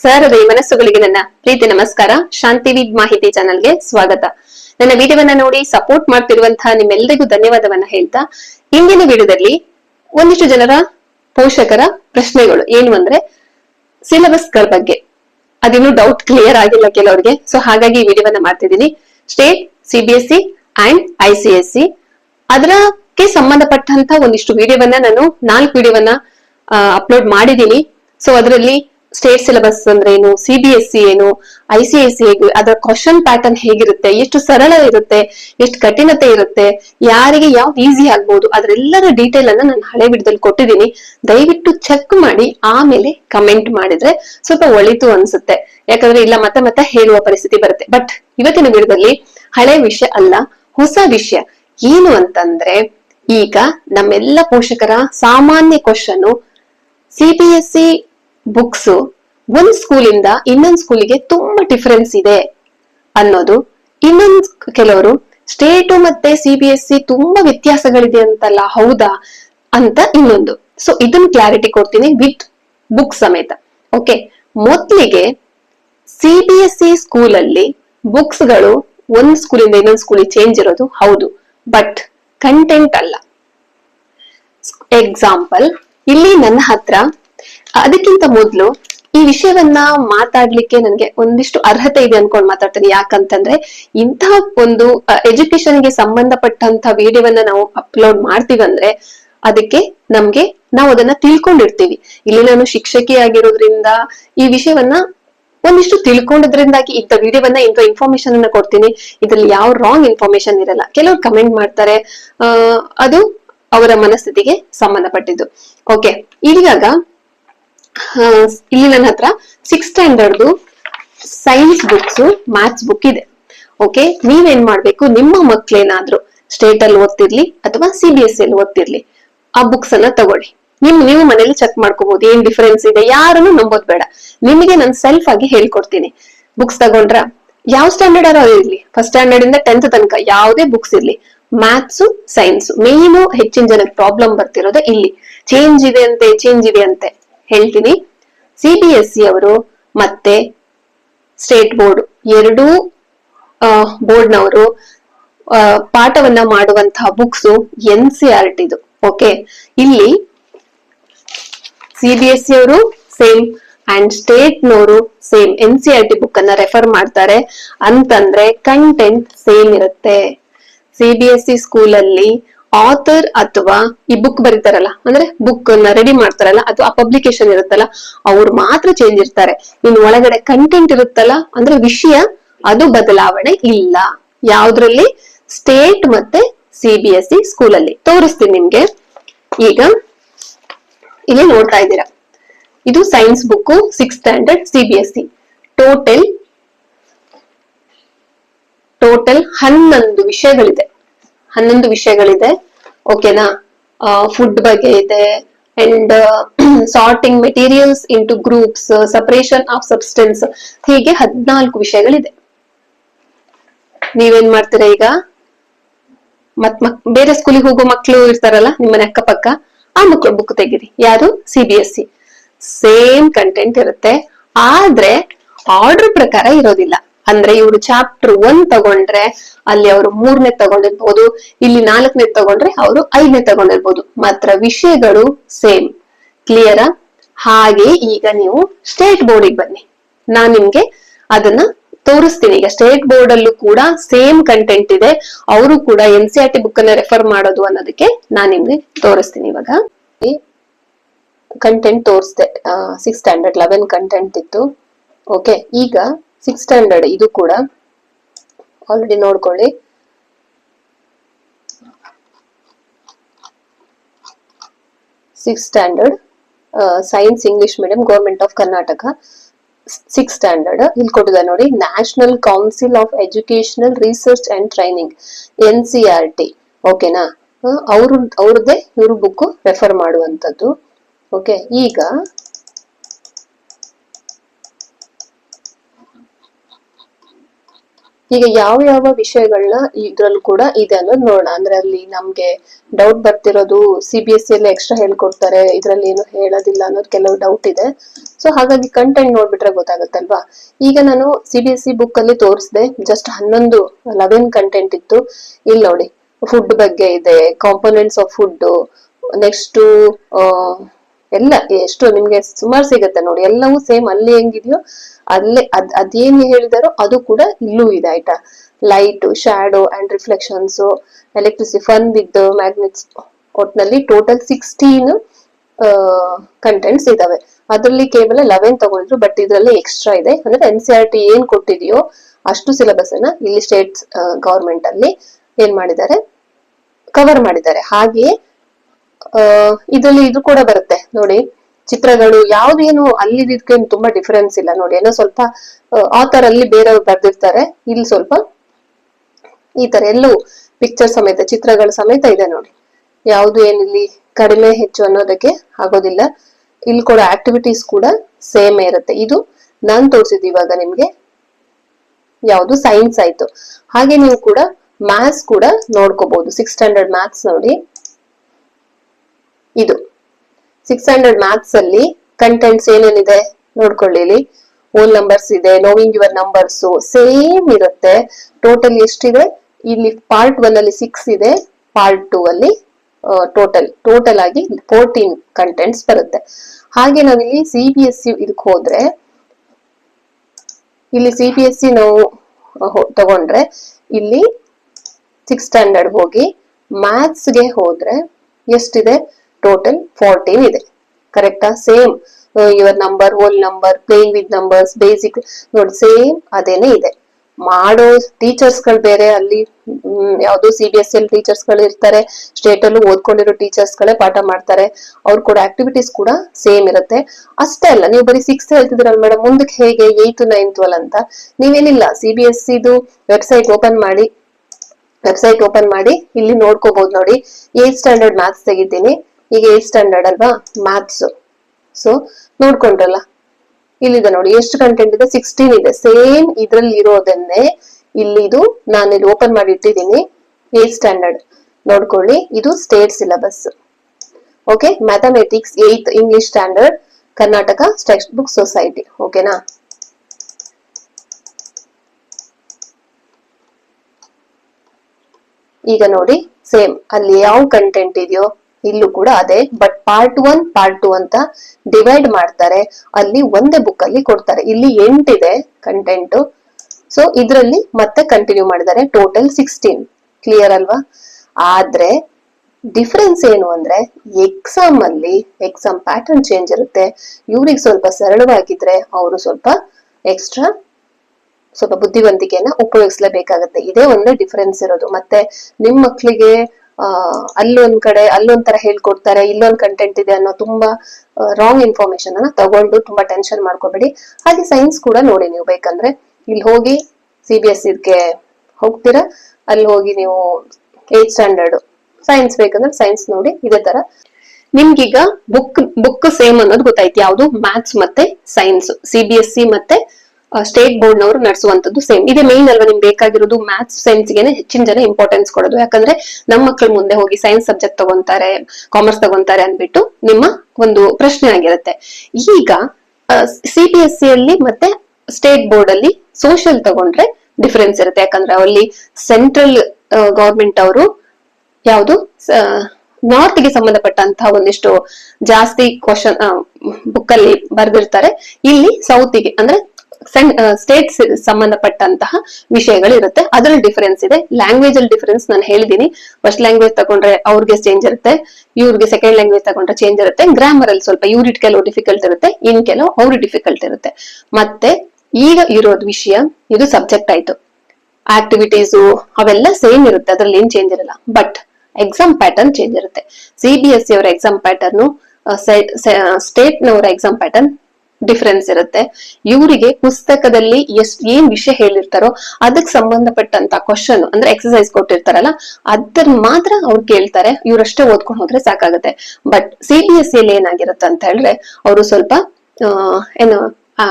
ಸರದಿ ಮನಸ್ಸುಗಳಿಗೆ ನನ್ನ ಪ್ರೀತಿ ನಮಸ್ಕಾರ. ಶಾಂತಿ ವಿದ್ ಮಾಹಿತಿ ಚಾನಲ್ಗೆ ಸ್ವಾಗತ. ನನ್ನ ವಿಡಿಯೋವನ್ನ ನೋಡಿ ಸಪೋರ್ಟ್ ಮಾಡ್ತಿರುವಂತಹ ನಿಮ್ಮೆಲ್ಲರಿಗೂ ಧನ್ಯವಾದವನ್ನ ಹೇಳ್ತಾ, ಇಂದಿನ ವಿಡಿಯೋದಲ್ಲಿ ಒಂದಿಷ್ಟು ಜನರ ಪೋಷಕರ ಪ್ರಶ್ನೆಗಳು ಏನು ಅಂದ್ರೆ ಸಿಲೆಬಸ್ಗಳ ಬಗ್ಗೆ. ಅದಿನ್ನೂ ಡೌಟ್ ಕ್ಲಿಯರ್ ಆಗಿಲ್ಲ ಕೆಲವರಿಗೆ. ಸೊ ಹಾಗಾಗಿ ಈ ವಿಡಿಯೋವನ್ನ ಮಾಡ್ತಿದ್ದೀನಿ. State CBSE and I C S C ಅದಕ್ಕೆ ಸಂಬಂಧಪಟ್ಟಂತ ಒಂದಿಷ್ಟು ವಿಡಿಯೋವನ್ನ ನಾನು ನಾಲ್ಕು ವಿಡಿಯೋವನ್ನ ಅಪ್ಲೋಡ್ ಮಾಡಿದ್ದೀನಿ. ಸೊ ಅದರಲ್ಲಿ ಸ್ಟೇಟ್ ಸಿಲೆಬಸ್ ಅಂದ್ರೆ ಏನು ಸಿಬಿಎಸ್ಇ ಏನು ಐ ಸಿ ಎಸ್ ಸಿ ಹೇಗೆ ಅದರ ಕ್ವಶನ್ ಪ್ಯಾಟರ್ನ್ ಹೇಗಿರುತ್ತೆ, ಎಷ್ಟು ಸರಳ ಇರುತ್ತೆ, ಎಷ್ಟು ಕಠಿಣತೆ ಇರುತ್ತೆ, ಯಾರಿಗೆ ಯಾವ್ದು ಈಸಿ ಆಗ್ಬೋದು, ಅದ್ರೆಲ್ಲರ ಡೀಟೇಲ್ ಅನ್ನ ನಾನು ಹಳೆ ವಿಡಿಯೋದಲ್ಲಿ ಕೊಟ್ಟಿದ್ದೀನಿ ದಯವಿಟ್ಟು ಚೆಕ್ ಮಾಡಿ, ಆಮೇಲೆ ಕಮೆಂಟ್ ಮಾಡಿದ್ರೆ ಸ್ವಲ್ಪ ಒಳಿತು ಅನ್ಸುತ್ತೆ. ಯಾಕಂದ್ರೆ ಇಲ್ಲ, ಮತ್ತೆ ಮತ್ತೆ ಹೇಳುವ ಪರಿಸ್ಥಿತಿ ಬರುತ್ತೆ. ಬಟ್ ಇವತ್ತಿನ ವಿಡಿಯೋದಲ್ಲಿ ಹಳೆ ವಿಷಯ ಅಲ್ಲ, ಹೊಸ ವಿಷಯ. ಏನು ಅಂತಂದ್ರೆ, ಈಗ ನಮ್ಮೆಲ್ಲ ಪೋಷಕರ ಸಾಮಾನ್ಯ ಕ್ವಶನ್ ಸಿಬಿಎಸ್ಇ ಬುಕ್ಸ್ ಒಂದ್ ಸ್ಕೂಲಿಂದ ಇನ್ನೊಂದ್ ಸ್ಕೂಲಿಗೆ ತುಂಬಾ ಡಿಫರೆನ್ಸ್ ಇದೆ ಅನ್ನೋದು. ಇನ್ನೊಂದ್ ಕೆಲವರು ಸ್ಟೇಟ್ ಮತ್ತೆ ಸಿ ಬಿ ಎಸ್ ಸಿ ತುಂಬಾ ವ್ಯತ್ಯಾಸಗಳಿದೆ ಅಂತಲ್ಲ ಹೌದಾ ಅಂತ ಇನ್ನೊಂದು. ಸೊ ಇದನ್ನ ಕ್ಲಾರಿಟಿ ಕೊಡ್ತೀನಿ ವಿತ್ ಬುಕ್ ಸಮೇತ. ಓಕೆ ಮೊದ್ಲಿಗೆ C B S C school ಅಲ್ಲಿ ಬುಕ್ಸ್ಗಳು ಒಂದ್ ಸ್ಕೂಲಿಂದ ಇನ್ನೊಂದ್ ಸ್ಕೂಲಿಗೆ ಚೇಂಜ್ ಇರೋದು ಹೌದು ಬಟ್ ಕಂಟೆಂಟ್ ಅಲ್ಲ. ಎಕ್ಸಾಂಪಲ್ ಇಲ್ಲಿ ನನ್ನ ಹತ್ರ ಅದಕ್ಕಿಂತ ಮೊದಲು ಈ ವಿಷಯವನ್ನ ಮಾತಾಡ್ಲಿಕ್ಕೆ ನನ್ಗೆ ಒಂದಿಷ್ಟು ಅರ್ಹತೆ ಇದೆ ಅನ್ಕೊಂಡ್ ಮಾತಾಡ್ತೀನಿ. ಯಾಕಂತಂದ್ರೆ ಇಂತಹ ಒಂದು ಎಜುಕೇಶನ್ಗೆ ಸಂಬಂಧಪಟ್ಟಂತ ವಿಡಿಯೋವನ್ನ ನಾವು ಅಪ್ಲೋಡ್ ಮಾಡ್ತೀವಂದ್ರೆ ಅದಕ್ಕೆ ನಮ್ಗೆ ನಾವು ಅದನ್ನ ತಿಳ್ಕೊಂಡಿರ್ತೀವಿ. ಇಲ್ಲಿ ನಾನು ಶಿಕ್ಷಕಿ ಆಗಿರೋದ್ರಿಂದ ಈ ವಿಷಯವನ್ನ ಒಂದಿಷ್ಟು ತಿಳ್ಕೊಂಡಿದ್ರಿಂದಾಗಿ ಇಂಥ ವಿಡಿಯೋವನ್ನ, ಇಂಥ ಇನ್ಫಾರ್ಮೇಶನ್ ಅನ್ನ ಕೊಡ್ತೀನಿ. ಇದ್ರಲ್ಲಿ ಯಾವ ರಾಂಗ್ ಇನ್ಫಾರ್ಮೇಶನ್ ಇರಲ್ಲ. ಕೆಲವರು ಕಮೆಂಟ್ ಮಾಡ್ತಾರೆ. ಅದು ಅವರ ಮನಸ್ಥಿತಿಗೆ ಸಂಬಂಧಪಟ್ಟಿದ್ದು. ಓಕೆ ಇವಾಗ ಇಲ್ಲಿ ನನ್ನ ಹತ್ರ six standard science books maths book ಇದೆ. ಓಕೆ ನೀವೇನ್ ಮಾಡ್ಬೇಕು? ನಿಮ್ಮ ಮಕ್ಳೇನಾದ್ರೂ ಸ್ಟೇಟ್ ಅಲ್ಲಿ ಓದ್ತಿರ್ಲಿ ಅಥವಾ ಸಿ ಬಿ ಎಸ್ ಅಲ್ಲಿ ಓದ್ತಿರ್ಲಿ, ಆ ಬುಕ್ಸ್ ಅನ್ನ ತಗೊಳ್ಳಿ. ನಿಮ್, ನೀವು ಮನೇಲಿ ಚೆಕ್ ಮಾಡ್ಕೋಬಹುದು ಏನ್ ಡಿಫರೆನ್ಸ್ ಇದೆ, ಯಾರನ್ನು ನಂಬೋದ್ ಬೇಡ. ನಿಮಗೆ ನಾನು ಸೆಲ್ಫ್ ಆಗಿ ಹೇಳ್ಕೊಡ್ತೀನಿ. ಬುಕ್ಸ್ ತಗೊಂಡ್ರ, ಯಾವ ಸ್ಟ್ಯಾಂಡರ್ಡ್ ಅವ್ರು ಇರ್ಲಿ. ಫಸ್ಟ್ ಸ್ಟ್ಯಾಂಡರ್ಡ್ ಇಂದ ಟೆಂತ್ ತನಕ ಯಾವುದೇ ಬುಕ್ಸ್ ಇರ್ಲಿ. ಮ್ಯಾಥ್ಸ್ ಸೈನ್ಸ್ ಮೇನು ಹೆಚ್ಚಿನ ಜನಕ್ಕೆ ಪ್ರಾಬ್ಲಮ್ ಬರ್ತಿರೋದು ಇಲ್ಲಿ. ಚೇಂಜ್ ಇದೆ ಅಂತೆ ಚೇಂಜ್ ಇದೆ ಅಂತೆ. ಹೇಳ್ತೀನಿ. ಸಿಬಿಎಸ್ಇ ಅವರು ಮತ್ತೆ ಸ್ಟೇಟ್ ಬೋರ್ಡ್ ಎರಡೂ ಬೋರ್ಡ್ನವರು ಪಾಠವನ್ನ ಮಾಡುವಂತಹ ಬುಕ್ಸ್ ಎನ್ ಸಿ ಆರ್ ಟಿದು ಓಕೆ ಇಲ್ಲಿ ಸಿಬಿಎಸ್ಇ ಅವರು ಸೇಮ್ ಅಂಡ್ ಸ್ಟೇಟ್ ನವರು same N C R T book ಅನ್ನ ರೆಫರ್ ಮಾಡ್ತಾರೆ. ಅಂತಂದ್ರೆ ಕಂಟೆಂಟ್ ಸೇಮ್ ಇರುತ್ತೆ. ಸಿಬಿಎಸ್ಇ ಸ್ಕೂಲ್ ಅಲ್ಲಿ ಆಥರ್ ಅಥವಾ ಈ ಬುಕ್ ಬರೀತಾರಲ್ಲ, ಅಂದ್ರೆ ಬುಕ್ನ ರೆಡಿ ಮಾಡ್ತಾರಲ್ಲ, ಅಥವಾ ಪಬ್ಲಿಕೇಶನ್ ಇರುತ್ತಲ್ಲ, ಅವ್ರು ಮಾತ್ರ ಚೇಂಜ್ ಇರ್ತಾರೆ. ಇನ್ನು ಒಳಗಡೆ ಕಂಟೆಂಟ್ ಇರುತ್ತಲ್ಲ, ಅಂದ್ರೆ ವಿಷಯ, ಅದು ಬದಲಾವಣೆ ಇಲ್ಲ. ಯಾವ್ದ್ರಲ್ಲಿ? ಸ್ಟೇಟ್ ಮತ್ತೆ ಸಿ ಬಿ ಎಸ್ ಸ್ಕೂಲ್ ಅಲ್ಲಿ. ತೋರಿಸ್ತೀನಿ ನಿಮ್ಗೆ. ಈಗ, ಇಲ್ಲಿ ನೋಡ್ತಾ ಇದ್ದೀರಾ. ಇದು science book six standard C B S C total total ಹನ್ನೊಂದು ವಿಷಯಗಳಿದೆ. ಹನ್ನೊಂದು ವಿಷಯಗಳಿದೆ. ಓಕೆನಾ ಫುಡ್ ಬಗ್ಗೆ ಇದೆ. And sorting materials into groups separation of substance ಹೀಗೆ ಹದಿನಾಲ್ಕು ವಿಷಯಗಳಿದೆ. ನೀವೇನ್ ಮಾಡ್ತೀರಾ ಈಗ? ಮತ್ ಬೇರೆ ಸ್ಕೂಲಿಗೆ ಹೋಗೋ ಮಕ್ಕಳು ಇರ್ತಾರಲ್ಲ ನಿಮ್ಮನೆ ಅಕ್ಕಪಕ್ಕ ಆ ಮಕ್ಕಳು ಬುಕ್ ತೆಗೀರಿ. ಯಾರು? C B S C same content ಇರುತ್ತೆ. ಆದ್ರೆ ಆರ್ಡರ್ ಪ್ರಕಾರ ಇರೋದಿಲ್ಲ. ಅಂದ್ರೆ ಇವರು ಚಾಪ್ಟರ್ ಒನ್ ತಗೊಂಡ್ರೆ ಅಲ್ಲಿ ಅವರು ಮೂರನೇ ತಗೊಂಡಿರ್ಬೋದು, ಇಲ್ಲಿ ನಾಲ್ಕನೇ ತಗೊಂಡ್ರೆ ಅವರು ಐದನೇ ತಗೊಂಡಿರ್ಬೋದು. ಮಾತ್ರ ವಿಷಯಗಳು ಸೇಮ್ ಕ್ಲಿಯರಾ ಹಾಗೆ ಈಗ ನೀವು ಸ್ಟೇಟ್ ಬೋರ್ಡಿಗೆ ಬನ್ನಿ. ನಾನ್ ನಿಮ್ಗೆ ಅದನ್ನ ತೋರಿಸ್ತೀನಿ. ಈಗ ಸ್ಟೇಟ್ ಬೋರ್ಡ್ ಅಲ್ಲೂ ಕೂಡ ಸೇಮ್ ಕಂಟೆಂಟ್ ಇದೆ. ಅವರು ಕೂಡ N C R T book ಅನ್ನ ರೆಫರ್ ಮಾಡೋದು ಅನ್ನೋದಕ್ಕೆ ನಾನ್ ನಿಮ್ಗೆ ತೋರಿಸ್ತೀನಿ ಇವಾಗ. ಕಂಟೆಂಟ್ ತೋರಿಸ್ದೆ ಸಿಕ್ಸ್ ಸ್ಟ್ಯಾಂಡರ್ಡ್ ಲೆವೆನ್ ಕಂಟೆಂಟ್ ಇತ್ತು. ಓಕೆ ಈಗ ಸಿಕ್ಸ್ ಸ್ಟ್ಯಾಂಡರ್ಡ್ ಇದು ಕೂಡ. ಆಲ್ರೆಡಿ ನೋಡ್ಕೊಳ್ಳಿ. Six standard science English medium government of Karnataka six standard ಇಲ್ಲಿ ಕೊಟ್ಟಿದ್ದಾರೆ ನೋಡಿ national council of educational research and training N C R T ಓಕೆನಾ ಅವ್ರ ಅವ್ರದ್ದೇ ಇವರು ಬುಕ್ ರೆಫರ್ ಮಾಡುವಂಥದ್ದು. ಓಕೆ ಈಗ ಈಗ ಯಾವ ಯಾವ ವಿಷಯಗಳನ್ನ ಇದ್ರಲ್ಲೂ ಕೂಡ ಇದೆ ಅನ್ನೋದು ನೋಡೋಣ. ಅಂದ್ರೆ ಅಲ್ಲಿ ನಮ್ಗೆ ಡೌಟ್ ಬರ್ತಿರೋದು ಸಿ ಬಿ ಎಸ್ ಅಲ್ಲಿ ಎಕ್ಸ್ಟ್ರಾ ಹೇಳ್ಕೊಡ್ತಾರೆ, ಇದ್ರಲ್ಲಿ ಏನು ಹೇಳೋದಿಲ್ಲ ಅನ್ನೋದು ಕೆಲವು ಡೌಟ್ ಇದೆ. ಸೊ ಹಾಗಾಗಿ ಕಂಟೆಂಟ್ ನೋಡ್ಬಿಟ್ರೆ ಗೊತ್ತಾಗುತ್ತಲ್ವಾ? ಈಗ ನಾನು C B S C book ಅಲ್ಲಿ ತೋರಿಸಿದೆ ಜಸ್ಟ್ ಹನ್ನೊಂದು ಲೆವೆನ್ ಕಂಟೆಂಟ್ ಇತ್ತು. ಇಲ್ಲಿ ನೋಡಿ ಫುಡ್ ಬಗ್ಗೆ ಇದೆ ಕಾಂಪೋನೆಂಟ್ಸ್ ಆಫ್ ಫುಡ್ ನೆಕ್ಸ್ಟ್ ಎಲ್ಲ ಎಷ್ಟು ನಿಮ್ಗೆ ಸುಮಾರು ಸಿಗತ್ತೆ ನೋಡಿ, ಎಲ್ಲವೂ ಸೇಮ್ ಅಲ್ಲಿ ಹೆಂಗಿದೆಯೋ ಅಲ್ಲೇ ಅದ್ ಅದೇನ್ ಹೇಳಿದಾರೋ ಅದು ಕೂಡ ಇಲ್ಲೂ ಇದೆ, ಆಯ್ತಾ? Light shadow and reflections electricity fun with magnets ಒಟ್ನಲ್ಲಿ ಟೋಟಲ್ ಸಿಕ್ಸ್ಟೀನ್ ಕಂಟೆಂಟ್ಸ್ ಇದಾವೆ. ಅದರಲ್ಲಿ ಕೇವಲ ಲೆವೆನ್ ತಗೊಂಡ್ರು ಬಟ್ ಇದರಲ್ಲಿ ಎಕ್ಸ್ಟ್ರಾ ಇದೆ. ಅಂದ್ರೆ ಎನ್ ಸಿ ಆರ್ ಟಿ ಏನ್ ಕೊಟ್ಟಿದೆಯೋ ಅಷ್ಟು ಸಿಲೆಬಸ್ ಅನ್ನ ಇಲ್ಲಿ ಸ್ಟೇಟ್ ಗವರ್ಮೆಂಟ್ ಅಲ್ಲಿ ಏನ್ ಮಾಡಿದ್ದಾರೆ? ಕವರ್ ಮಾಡಿದ್ದಾರೆ. ಹಾಗೆಯೇ ಇದರಲ್ಲಿ ಇದು ಕೂಡ ಬರುತ್ತೆ. ನೋಡಿ, ಚಿತ್ರಗಳು ಯಾವ್ದೇನು ಅಲ್ಲಿ ಇದಕ್ಕೆ ತುಂಬಾ ಡಿಫರೆನ್ಸ್ ಇಲ್ಲ. ನೋಡಿ, ಏನೋ ಸ್ವಲ್ಪ ಆಥರ್ ಅಲ್ಲಿ ಬೇರೆಯವ್ರು ಬರ್ದಿರ್ತಾರೆ. ಇಲ್ಲಿ ಸ್ವಲ್ಪ ಈ ತರ ಎಲ್ಲೂ ಪಿಕ್ಚರ್ ಸಮೇತ, ಚಿತ್ರಗಳ ಸಮೇತ ಇದೆ ನೋಡಿ. ಯಾವ್ದು ಏನಿಲ್ಲಿ ಕಡಿಮೆ ಹೆಚ್ಚು ಅನ್ನೋದಕ್ಕೆ ಆಗೋದಿಲ್ಲ. ಇಲ್ಲಿ ಕೂಡ ಆಕ್ಟಿವಿಟೀಸ್ ಕೂಡ ಸೇಮ್ ಇರುತ್ತೆ. ಇದು ನಾನ್ ತೋರಿಸಿದ್ದು ಇವಾಗ ನಿಮ್ಗೆ. ಯಾವುದು ಸೈನ್ಸ್ ಆಯ್ತು. ಹಾಗೆ ನೀವು ಕೂಡ ಮ್ಯಾಥ್ಸ್ ಕೂಡ ನೋಡ್ಕೋಬಹುದು ಸಿಕ್ಸ್ ಸ್ಟ್ಯಾಂಡರ್ಡ್ ಮ್ಯಾಥ್ಸ್ ನೋಡಿ. ಇದು. ಸಿಕ್ಸ್ ಹಂಡ್ರೆಡ್ ಮ್ಯಾಥ್ಸ್ ಅಲ್ಲಿ ಕಂಟೆಂಟ್ಸ್ ಏನೇನಿದೆ ನೋಡ್ಕೊಳ್ಳಿ ಇಲ್ಲಿ ಓಲ್ ನಂಬರ್ಸ್ ಇದೆ ನೋವಿಂಗ್ ಯುವರ್ ನಂಬರ್ಸ್ ಸೇಮ್ ಇರುತ್ತೆ. ಟೋಟಲ್ ಎಷ್ಟಿದೆ? ಇಲ್ಲಿ ಪಾರ್ಟ್ ಒನ್ ಅಲ್ಲಿ ಸಿಕ್ಸ್ ಇದೆ ಪಾರ್ಟ್ ಟೂ ಅಲ್ಲಿ ಟೋಟಲ್ ಟೋಟಲ್ ಆಗಿ ಫೋರ್ಟೀನ್ ಕಂಟೆಂಟ್ಸ್ ಬರುತ್ತೆ. ಹಾಗೆ ನಾವಿಲ್ಲಿ ಸಿ ಬಿ ಎಸ್ ಸಿ ಇದಕ್ಕೆ ಹೋದ್ರೆ, ಇಲ್ಲಿ ಸಿ ಬಿ ಎಸ್ ಸಿ ನಾವು ತಗೊಂಡ್ರೆ ಇಲ್ಲಿ ಸಿಕ್ಸ್ ಸ್ಟ್ಯಾಂಡರ್ಡ್ ಹೋಗಿ ಮ್ಯಾಥ್ಸ್ಗೆ ಹೋದ್ರೆ ಎಷ್ಟಿದೆ? ಟೋಟಲ್ ಫೋರ್ಟೀನ್ ಇದೆ. ಕರೆಕ್ಟಾ same your number whole number playing with numbers basic ನೋಡಿ ಸೇಮ್ ಅದೇನೆ ಇದೆ. ಮಾಡೋ ಟೀಚರ್ಸ್ಗಳು ಬೇರೆ, ಅಲ್ಲಿ ಯಾವ್ದು ಸಿ ಬಿ ಎಸ್ ಎಲ್ ಟೀಚರ್ಸ್ಗಳು ಇರ್ತಾರೆ ಸ್ಟೇಟ್ ಅಲ್ಲೂ ಓದ್ಕೊಂಡಿರೋ ಟೀಚರ್ಸ್ ಗಳೇ ಪಾಠ ಮಾಡ್ತಾರೆ, ಅವ್ರು ಕೂಡ ಆಕ್ಟಿವಿಟೀಸ್ ಕೂಡ ಸೇಮ್ ಇರುತ್ತೆ. ಅಷ್ಟೇ ಅಲ್ಲ, ನೀವು ಬರೀ ಸಿಕ್ಸ್ ಹೇಳ್ತಿದ್ರಲ್ಲ ಮೇಡಮ್ ಮುಂದಕ್ಕೆ ಹೇಗೆ ಏಯ್ತ್ ನೈನ್ ಅಲ್ಲ ಅಂತ, ನೀವೇನಿಲ್ಲ ಸಿ ಬಿ ಎಸ್ ಇದು ವೆಬ್ಸೈಟ್ ಓಪನ್ ಮಾಡಿ ವೆಬ್ಸೈಟ್ ಓಪನ್ ಮಾಡಿ, ಇಲ್ಲಿ ನೋಡ್ಕೋಬಹುದು ನೋಡಿ ಏಟ್ ಸ್ಟ್ಯಾಂಡರ್ಡ್ ಮ್ಯಾಥ್ಸ್ ತೆಗಿತೀನಿ. ಈಗ ಏಟ್ ಸ್ಟ್ಯಾಂಡರ್ಡ್ ಅಲ್ವಾ? ಮ್ಯಾಥ್ಸ್ ಸೊ ನೋಡ್ಕೊಂಡ್ರಲ್ಲ? ಇಲ್ಲಿದೆ ನೋಡಿ, ಎಷ್ಟು ಕಂಟೆಂಟ್ ಇದೆ? ಸಿಕ್ಸ್ಟೀನ್ ಇದೆ. ಸೇಮ್ ಇದ್ರಲ್ಲಿ ಇರೋದನ್ನೇ ಇಲ್ಲಿ ಇದು ನಾನು ಇಲ್ಲಿ ಓಪನ್ ಮಾಡಿ ಇಟ್ಟಿದ್ದೀನಿ. ಏಟ್ ಸ್ಟ್ಯಾಂಡರ್ಡ್ ನೋಡ್ಕೊಳ್ಳಿ, ಇದು state syllabus okay mathematics eighth English standard Karnataka text book society ಓಕೆನಾ ಈಗ ನೋಡಿ ಸೇಮ್ ಅಲ್ಲಿ ಯಾವ ಕಂಟೆಂಟ್ ಇದೆಯೋ? ಇಲ್ಲೂ ಕೂಡ ಅದೇ. But part one part two ಅಂತ ಡಿವೈಡ್ ಮಾಡ್ತಾರೆ. ಅಲ್ಲಿ ಒಂದೇ ಬುಕ್ ಅಲ್ಲಿ ಕೊಡ್ತಾರೆ. ಇಲ್ಲಿ ಎಂಟಿದೆ ಕಂಟೆಂಟ್ ಸೊ ಇದರಲ್ಲಿ ಮತ್ತೆ ಕಂಟಿನ್ಯೂ ಮಾಡಿದ್ದಾರೆ. ಟೋಟಲ್ ಸಿಕ್ಸ್ಟೀನ್ ಕ್ಲಿಯರ್ ಅಲ್ವಾ? ಆದ್ರೆ ಡಿಫ್ರೆನ್ಸ್ ಏನು ಅಂದ್ರೆ ಎಕ್ಸಾಮ್ ಅಲ್ಲಿ ಎಕ್ಸಾಮ್ ಪ್ಯಾಟರ್ನ್ ಚೇಂಜ್ ಇರುತ್ತೆ. ಇವ್ರಿಗೆ ಸ್ವಲ್ಪ ಸರಳವಾಗಿದ್ರೆ ಅವರು ಸ್ವಲ್ಪ ಎಕ್ಸ್ಟ್ರಾ ಸ್ವಲ್ಪ ಬುದ್ಧಿವಂತಿಕೆಯನ್ನ ಉಪಯೋಗಿಸ್ಲೇಬೇಕಾಗತ್ತೆ. ಇದೇ ಒಂದು ಡಿಫರೆನ್ಸ್ ಇರೋದು. ಮತ್ತೆ ನಿಮ್ ಮಕ್ಳಿಗೆ ಆ ಅಲ್ಲೊಂದ್ ಕಡೆ ಅಲ್ಲೊಂದ್ ತರ ಹೇಳ್ಕೊಡ್ತಾರೆ, ಇಲ್ಲೊಂದ್ ಕಂಟೆಂಟ್ ಇದೆ ಅನ್ನೋ ತುಂಬಾ ರಾಂಗ್ ಇನ್ಫಾರ್ಮೇಶನ್ ಅನ್ನ ತಗೊಂಡು ತುಂಬಾ ಟೆನ್ಷನ್ ಮಾಡ್ಕೋಬೇಡಿ. ಹಾಗೆ ಸೈನ್ಸ್ ಕೂಡ ನೋಡಿ ನೀವು ಬೇಕಂದ್ರೆ ಇಲ್ಲಿ ಹೋಗಿ ಸಿ ಬಿ ಎಸ್ ಇದಕ್ಕೆ ಹೋಗ್ತೀರಾ ಅಲ್ಲಿ ಹೋಗಿ ನೀವು ಏಟ್ ಸ್ಟ್ಯಾಂಡರ್ಡ್ ಸೈನ್ಸ್ ಬೇಕಂದ್ರೆ ಸೈನ್ಸ್ ನೋಡಿ ಇದೇ ತರ. ನಿಮ್ಗೀಗ ಬುಕ್ ಬುಕ್ ಸೇಮ್ ಅನ್ನೋದು ಗೊತ್ತಾಯ್ತು. ಯಾವುದು? ಮ್ಯಾಥ್ಸ್ ಮತ್ತೆ science C B S C ಮತ್ತೆ ಸ್ಟೇಟ್ ಬೋರ್ಡ್ ನವರು ನಡೆಸುವಂತದ್ದು ಸೇಮ್ ಇದೆ ಮೇನ್ ಅಲ್ವಾ ನಿಮ್ಗೆ ಬೇಕಾಗಿರೋದು ಮ್ಯಾಥ್ಸ್ ಸೈನ್ಸ್ಗೆ ಹೆಚ್ಚಿನ ಜನ ಇಂಪಾರ್ಟೆನ್ಸ್ ಕೊಡೋದು. ಯಾಕಂದ್ರೆ ನಮ್ಮ ಮಕ್ಕಳು ಮುಂದೆ ಹೋಗಿ ಸೈನ್ಸ್ ಸಬ್ಜೆಕ್ಟ್ ತಗೊಂತಾರೆ ಕಾಮರ್ಸ್ ತಗೊಂತಾರೆ ಅಂದ್ಬಿಟ್ಟು ನಿಮ್ಮ ಒಂದು ಪ್ರಶ್ನೆ ಆಗಿರುತ್ತೆ. ಈಗ ಸಿ ಬಿ ಎಸ್ ಅಲ್ಲಿ ಮತ್ತೆ ಸ್ಟೇಟ್ ಬೋರ್ಡ್ ಅಲ್ಲಿ ಸೋಷಿಯಲ್ ತಗೊಂಡ್ರೆ ಡಿಫರೆನ್ಸ್ ಇರುತ್ತೆ. ಯಾಕಂದ್ರೆ ಅಲ್ಲಿ ಸೆಂಟ್ರಲ್ ಗವರ್ಮೆಂಟ್ ಅವರು ಯಾವುದು ನಾರ್ತ್ಗೆ ಸಂಬಂಧಪಟ್ಟಂತಹ ಒಂದಿಷ್ಟು ಜಾಸ್ತಿ ಕ್ವಶನ್ ಬುಕ್ ಅಲ್ಲಿ ಬರ್ದಿರ್ತಾರೆ. ಇಲ್ಲಿ ಸೌತ್ಗೆ, ಅಂದ್ರೆ ಸ್ಟೇಟ್ ಸಂಬಂಧಪಟ್ಟಂತಹ ವಿಷಯಗಳು ಇರುತ್ತೆ. ಅದ್ರಲ್ಲಿ ಡಿಫರೆನ್ಸ್ ಇದೆ. ಲ್ಯಾಂಗ್ವೇಜ್ ಅಲ್ಲಿ ಡಿಫರೆನ್ಸ್ ನಾನು ಹೇಳಿದೀನಿ. ಫಸ್ಟ್ ಲ್ಯಾಂಗ್ವೇಜ್ ತಗೊಂಡ್ರೆ ಅವ್ರಿಗೆ ಚೇಂಜ್ ಇರುತ್ತೆ. ಇವ್ರಿಗೆ ಸೆಕೆಂಡ್ ಲ್ಯಾಂಗ್ವೇಜ್ ತಗೊಂಡ್ರೆ ಚೇಂಜ್ ಇರುತ್ತೆ. ಗ್ರಾಮರ್ ಅಲ್ಲಿ ಸ್ವಲ್ಪ ಇವ್ರಿಗೆ ಕೆಲವು ಡಿಫಿಕಲ್ಟ್ ಇರುತ್ತೆ. ಇನ್ ಕೆಲವು ಅವ್ರಿಗೆ ಡಿಫಿಕಲ್ಟ್ ಇರುತ್ತೆ. ಮತ್ತೆ ಈಗ ಇರೋದ್ ವಿಷಯ, ಇದು ಸಬ್ಜೆಕ್ಟ್ ಆಯ್ತು. ಆಕ್ಟಿವಿಟೀಸ್ ಅವೆಲ್ಲ ಸೇಮ್ ಇರುತ್ತೆ. ಅದ್ರಲ್ಲಿ ಏನ್ ಚೇಂಜ್ ಇರಲ್ಲ. ಬಟ್ ಎಕ್ಸಾಮ್ ಪ್ಯಾಟರ್ನ್ ಚೇಂಜ್ ಇರುತ್ತೆ. ಸಿ ಬಿ ಎಸ್ ಸಿ ಅವರ ಎಕ್ಸಾಮ್ ಪ್ಯಾಟರ್ನ್ ಸ್ಟೇಟ್ ನವರ ಎಕ್ಸಾಮ್ ಪ್ಯಾಟರ್ನ್ ಡಿಫರೆನ್ಸ್ ಇರುತ್ತೆ. ಇವರಿಗೆ ಪುಸ್ತಕದಲ್ಲಿ ಎಷ್ಟ್ ಏನ್ ವಿಷಯ ಹೇಳಿರ್ತಾರೋ ಅದಕ್ಕೆ ಸಂಬಂಧಪಟ್ಟಂತ ಕ್ವಶನ್ ಅಂದ್ರೆ ಎಕ್ಸಸೈಸ್ ಕೊಟ್ಟಿರ್ತಾರಲ್ಲ, ಅದ್ರ ಮಾತ್ರ ಅವ್ರು ಕೇಳ್ತಾರೆ. ಇವ್ರಷ್ಟೇ ಓದ್ಕೊಂಡು ಹೋದ್ರೆ ಸಾಕಾಗುತ್ತೆ. ಬಟ್ ಸಿ ಬಿ ಎಸ್ ಏನಾಗಿರುತ್ತೆ ಅಂತ ಹೇಳಿದ್ರೆ, ಅವರು ಸ್ವಲ್ಪ ಏನು, ಆ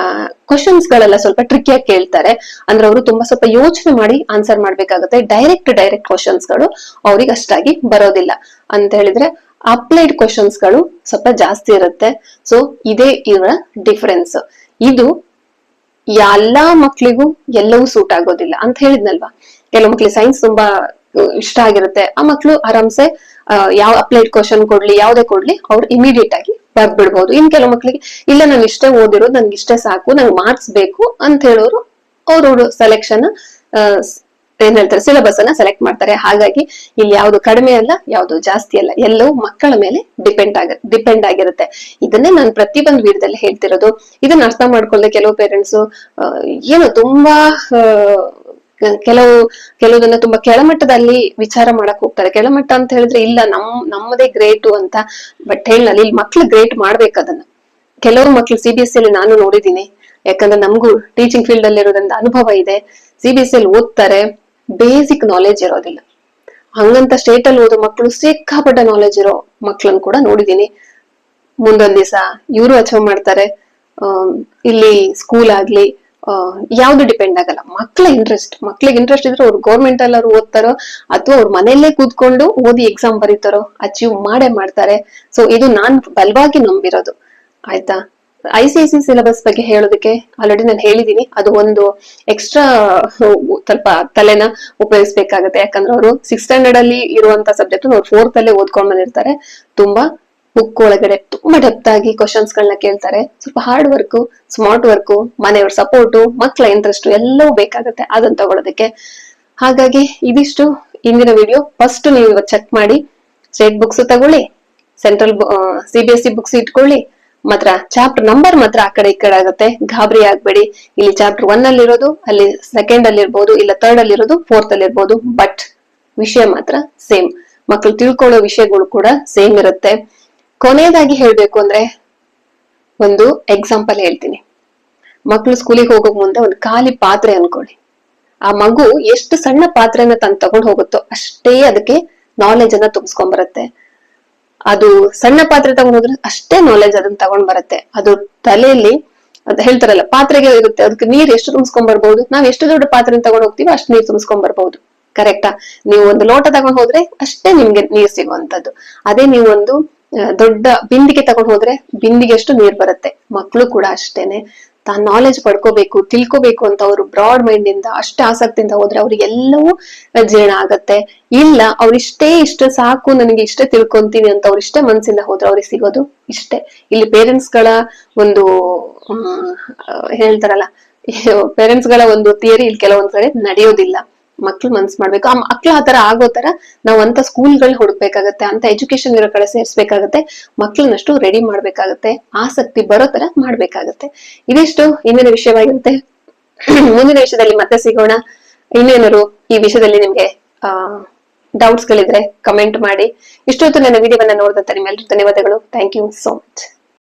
ಕ್ವಶನ್ಸ್ ಗಳೆಲ್ಲ ಸ್ವಲ್ಪ ಟ್ರಿಕಿಯಾಗಿ ಕೇಳ್ತಾರೆ. ಅಂದ್ರೆ ಅವರು ತುಂಬಾ ಸ್ವಲ್ಪ ಯೋಚನೆ ಮಾಡಿ ಆನ್ಸರ್ ಮಾಡ್ಬೇಕಾಗುತ್ತೆ. ಡೈರೆಕ್ಟ್ ಡೈರೆಕ್ಟ್ ಕ್ವಶನ್ಸ್ಗಳು ಅವ್ರಿಗೆ ಅಷ್ಟಾಗಿ ಬರೋದಿಲ್ಲ. ಅಂತ ಹೇಳಿದ್ರೆ ಅಪ್ಲೈಡ್ ಕ್ವಶನ್ಸ್ಗಳು ಸ್ವಲ್ಪ ಜಾಸ್ತಿ ಇರುತ್ತೆ. ಸೊ ಇದೇ ಇವರ ಡಿಫರೆನ್ಸ್ ಇದು ಎಲ್ಲಾ ಮಕ್ಳಿಗೂ ಎಲ್ಲವೂ ಸೂಟ್ ಆಗೋದಿಲ್ಲ ಅಂತ ಹೇಳಿದ್ನಲ್ವಾ? ಕೆಲವು ಮಕ್ಳಿಗೆ ಸೈನ್ಸ್ ತುಂಬಾ ಇಷ್ಟ ಆಗಿರುತ್ತೆ. ಆ ಮಕ್ಳು ಆರಾಮ್ಸೆ ಯಾವ ಅಪ್ಲೈಡ್ ಕ್ವಶನ್ ಕೊಡ್ಲಿ, ಯಾವ್ದೇ ಕೊಡ್ಲಿ, ಅವ್ರು ಇಮಿಡಿಯೇಟ್ ಆಗಿ ಬರ್ಬಿಡ್ಬಹುದು ಇನ್ ಕೆಲವು ಮಕ್ಳಿಗೆ, ಇಲ್ಲ, ನಾನು ಇಷ್ಟೇ ಓದಿರೋದು, ನನ್ಗೆ ಇಷ್ಟೇ ಸಾಕು, ನಂಗೆ ಮಾರ್ಕ್ಸ್ ಬೇಕು ಅಂತ ಹೇಳೋರು, ಅವ್ರವ್ರ ಸೆಲೆಕ್ಷನ್ ಏನ್ ಹೇಳ್ತಾರೆ? ಸಿಲೆಬಸ್ ಅನ್ನ ಸೆಲೆಕ್ಟ್ ಮಾಡ್ತಾರೆ. ಹಾಗಾಗಿ ಇಲ್ಲಿ ಯಾವ್ದು ಕಡಿಮೆ ಅಲ್ಲ, ಯಾವ್ದು ಜಾಸ್ತಿ ಅಲ್ಲ. ಎಲ್ಲವೂ ಮಕ್ಕಳ ಮೇಲೆ ಡಿಪೆಂಡ್ ಆಗ ಡಿಪೆಂಡ್ ಆಗಿರುತ್ತೆ. ಇದನ್ನೇ ನಾನು ಪ್ರತಿಯೊಂದು ವಿಡಿಯೋದಲ್ಲಿ ಹೇಳ್ತಿರೋದು. ಇದನ್ನ ಅರ್ಥ ಮಾಡ್ಕೊಳ್ಳದೆ ಕೆಲವು ಪೇರೆಂಟ್ಸ್ ಏನು ತುಂಬಾ ಕೆಲವು, ಕೆಲವುದನ್ನ ತುಂಬಾ ಕೆಳಮಟ್ಟದಲ್ಲಿ ವಿಚಾರ ಮಾಡಕ್ ಹೋಗ್ತಾರೆ. ಕೆಳಮಟ್ಟ ಅಂತ ಹೇಳಿದ್ರೆ ಇಲ್ಲ, ನಮ್, ನಮ್ಮದೇ ಗ್ರೇಟು ಅಂತ. ಬಟ್ ಹೇಳಲ್ಲ ಇಲ್ಲಿ ಮಕ್ಳು ಗ್ರೇಟ್ ಮಾಡ್ಬೇಕು ಅದನ್ನ. ಕೆಲವು ಮಕ್ಳು ಸಿ ಬಿ ಎಸ್ ಅಲ್ಲಿ ನಾನು ನೋಡಿದೀನಿ ಯಾಕಂದ್ರೆ ನಮಗೂ ಟೀಚಿಂಗ್ ಫೀಲ್ಡ್ ಅಲ್ಲಿ ಇರೋದ್ರಿಂದ ಅನುಭವ ಇದೆ. ಸಿ ಬಿ ಎಸ್ ಅಲ್ಲಿ ಓದ್ತಾರೆ. ಬೇಸಿಕ್ ನಾಲೆಜ್ ಇರೋದಿಲ್ಲ. ಹಂಗಂತ ಸ್ಟೇಟ್ ಅಲ್ಲಿ ಓದೋ ಮಕ್ಕಳು ಸಿಕ್ಕಾಪಟ್ಟೆ ನಾಲೆಜ್ ಇರೋ ಮಕ್ಳನ್ನ ಕೂಡ ನೋಡಿದೀನಿ ಮುಂದೊಂದ್ ದಿವಸ ಇವರು ಅಚೀವ್ ಮಾಡ್ತಾರೆ. ಇಲ್ಲಿ ಸ್ಕೂಲ್ ಆಗ್ಲಿ ಯಾವ್ದು ಡಿಪೆಂಡ್ ಆಗಲ್ಲ. ಮಕ್ಳ ಇಂಟ್ರೆಸ್ಟ್ ಮಕ್ಳಿಗೆ ಇಂಟ್ರೆಸ್ಟ್ ಇದ್ರೆ ಅವ್ರು ಗೌರ್ಮೆಂಟ್ ಅವ್ರು ಓದ್ತಾರೋ ಅಥವಾ ಅವ್ರ ಮನೆಯಲ್ಲೇ ಕೂತ್ಕೊಂಡು ಓದಿ ಎಕ್ಸಾಮ್ ಬರೀತಾರೋ ಅಚೀವ್ ಮಾಡೇ ಮಾಡ್ತಾರೆ. ಸೊ ಇದು ನಾನ್ ಬಲವಾಗಿ ನಂಬಿರೋದು. ಆಯ್ತಾ? I C I C syllabus ಬಗ್ಗೆ ಹೇಳೋದಕ್ಕೆ ಆಲ್ರೆಡಿ ನಾನು ಹೇಳಿದೀನಿ. ಅದು ಒಂದು ಎಕ್ಸ್ಟ್ರಾ ಸ್ವಲ್ಪ ತಲೆನ ಉಪಯೋಗಿಸ್ಬೇಕಾಗತ್ತೆ. ಯಾಕಂದ್ರೆ ಅವರು ಸಿಕ್ಸ್ ಸ್ಟ್ಯಾಂಡರ್ಡ್ ಅಲ್ಲಿ ಇರುವಂತ ಸಬ್ಜೆಕ್ಟ್ ಅವ್ರು ಫೋರ್ತ್ ಅಲ್ಲೇ ಓದ್ಕೊಂಡ್ ಬಂದಿರ್ತಾರೆ. ತುಂಬಾ ಬುಕ್ ಒಳಗಡೆ ತುಂಬಾ ಡೆಪ್ತ್ ಆಗಿ ಕ್ವಶನ್ಸ್ ಗಳನ್ನ ಕೇಳ್ತಾರೆ. ಸ್ವಲ್ಪ ಹಾರ್ಡ್ ವರ್ಕ್ ಸ್ಮಾರ್ಟ್ ವರ್ಕ್ ಮನೆಯವ್ರ ಸಪೋರ್ಟು ಮಕ್ಕಳ ಇಂಟ್ರೆಸ್ಟ್ ಎಲ್ಲವೂ ಬೇಕಾಗುತ್ತೆ. ಅದನ್ನ ತಗೊಳೋದಕ್ಕೆ. ಹಾಗಾಗಿ ಇದಿಷ್ಟು ಇಂದಿನ ವಿಡಿಯೋ ಫಸ್ಟ್ ನೀವು ಚೆಕ್ ಮಾಡಿ. ಸ್ಟೇಟ್ ಬುಕ್ಸ್ ತಗೊಳ್ಳಿ. Central C B S C books ಇಟ್ಕೊಳ್ಳಿ. ಮಾತ್ರ ಚಾಪ್ಟರ್ ನಂಬರ್ ಮಾತ್ರ ಆ ಕಡೆ ಈ ಕಡೆ ಆಗುತ್ತೆ. ಗಾಬರಿ ಆಗ್ಬೇಡಿ. ಇಲ್ಲಿ ಚಾಪ್ಟರ್ ಒನ್ ಅಲ್ಲಿ ಇರೋದು ಅಲ್ಲಿ ಸೆಕೆಂಡ್ ಅಲ್ಲಿ ಇರ್ಬೋದು ಇಲ್ಲ ಥರ್ಡ್ ಅಲ್ಲಿ ಇರೋದು ಫೋರ್ತ್ ಅಲ್ಲಿ ಇರ್ಬೋದು ಬಟ್ ವಿಷಯ ಮಾತ್ರ ಸೇಮ್ ಮಕ್ಕಳು ತಿಳ್ಕೊಳ್ಳೋ ವಿಷಯಗಳು ಕೂಡ ಸೇಮ್ ಇರುತ್ತೆ. ಕೊನೆಯದಾಗಿ ಹೇಳ್ಬೇಕು ಅಂದ್ರೆ, ಒಂದು ಎಕ್ಸಾಂಪಲ್ ಹೇಳ್ತೀನಿ. ಮಕ್ಕಳು ಸ್ಕೂಲಿಗೆ ಹೋಗೋಕ್ ಮುಂದೆ ಒಂದು ಖಾಲಿ ಪಾತ್ರೆ ಅನ್ಕೊಳ್ಳಿ. ಆ ಮಗು ಎಷ್ಟು ಸಣ್ಣ ಪಾತ್ರೆನ ತಂದು ತಗೊಂಡ್ ಹೋಗುತ್ತೋ ಅಷ್ಟೇ ಅದಕ್ಕೆ ನಾಲೆಜ್ ಅನ್ನ ತುಂಬಿಸ್ಕೊಂಡ್ ಬರುತ್ತೆ. ಅದು ಸಣ್ಣ ಪಾತ್ರೆ ತಗೊಂಡ್ ಹೋದ್ರೆ ಅಷ್ಟೇ ನಾಲೆಜ್ ಅದನ್ನ ತಗೊಂಡ್ ಬರುತ್ತೆ. ಅದು ತಲೆಯಲ್ಲಿ ಅದ್ ಹೇಳ್ತಾರಲ್ಲ, ಪಾತ್ರೆಗೆ ಇರುತ್ತೆ, ಅದಕ್ಕೆ ನೀರ್ ಎಷ್ಟು ತುಂಬಿಸ್ಕೊಂಡ್ ಬರ್ಬಹುದು ನಾವ್ ಎಷ್ಟು ದೊಡ್ಡ ಪಾತ್ರೆ ತಗೊಂಡ್ ಹೋಗ್ತೀವಿ ಅಷ್ಟು ನೀರ್ ತುಂಬಿಸ್ಕೊಂಡ್ ಬರ್ಬಹುದು ಕರೆಕ್ಟಾ ನೀವು ಒಂದು ಲೋಟ ತಗೊಂಡ್ ಹೋದ್ರೆ ಅಷ್ಟೇ ನಿಮ್ಗೆ ನೀರ್ ಸಿಗುವಂತದ್ದು. ಅದೇ ನೀವು ಒಂದು ದೊಡ್ಡ ಬಿಂದಿಗೆ ತಗೊಂಡ್ ಹೋದ್ರೆ ಬಿಂದಿಗೆ ಅಷ್ಟು ನೀರ್ ಬರುತ್ತೆ. ಮಕ್ಕಳು ಕೂಡ ಅಷ್ಟೇನೆ. ತಾನ್ ನಾಲೆಜ್ ಪಡ್ಕೋಬೇಕು, ತಿಳ್ಕೋಬೇಕು ಅಂತ ಅವರು ಬ್ರಾಡ್ ಮೈಂಡ್ ಇಂದ, ಅಷ್ಟೇ ಆಸಕ್ತಿಯಿಂದ ಹೋದ್ರೆ ಅವ್ರಿಗೆಲ್ಲವೂ ಜೀರ್ಣ ಆಗತ್ತೆ. ಇಲ್ಲ ಅವ್ರಿಷ್ಟೇ ಇಷ್ಟ ಸಾಕು, ನನಗೆ ಇಷ್ಟೇ ತಿಳ್ಕೊಂತೀನಿ ಅಂತ ಅವ್ರು ಇಷ್ಟೇ ಹೋದ್ರೆ ಅವ್ರಿಗೆ ಸಿಗೋದು ಇಷ್ಟೇ. ಇಲ್ಲಿ ಪೇರೆಂಟ್ಸ್ಗಳ ಒಂದು ಹೇಳ್ತಾರಲ್ಲ ಪೇರೆಂಟ್ಸ್ಗಳ ಒಂದು ಥಿಯರಿ ಇಲ್ಲಿ ಕೆಲವೊಂದ್ಸರಿ ನಡೆಯೋದಿಲ್ಲ. ಮಕ್ಳು ಮನ್ಸ್ ಮಾಡ್ಬೇಕು. ಆ ಮಕ್ಳು ಆತರ ಆಗೋ ತರ ನಾವ್ ಅಂತ ಸ್ಕೂಲ್ಗಳು ಹುಡುಕ್ಬೇಕಾಗತ್ತೆ ಅಂತ ಎಜುಕೇಶನ್ ಇರೋ ಕಡೆ ಸೇರ್ಸ್ಬೇಕಾಗತ್ತೆ, ಮಕ್ಳನ್ನಷ್ಟು ರೆಡಿ ಮಾಡ್ಬೇಕಾಗತ್ತೆ, ಆಸಕ್ತಿ ಬರೋ ತರ ಮಾಡ್ಬೇಕಾಗತ್ತೆ. ಇದಿಷ್ಟು ಇಂದಿನ ವಿಷಯವಾಗಿರುತ್ತೆ. ಮುಂದಿನ ವಿಷಯದಲ್ಲಿ ಮತ್ತೆ ಸಿಗೋಣ. ಇನ್ನೇನಾದ್ರು ಈ ವಿಷಯದಲ್ಲಿ ನಿಮ್ಗೆ, ಆ ಡೌಟ್ಸ್ ಗಳಿದ್ರೆ ಕಮೆಂಟ್ ಮಾಡಿ. ಇಷ್ಟೊತ್ತು ನನ್ನ ವಿಡಿಯೋವನ್ನ ನೋಡಿದಂತ ನಿಮ್ಮೆಲ್ಲರೂ ಧನ್ಯವಾದಗಳು. Thank you so much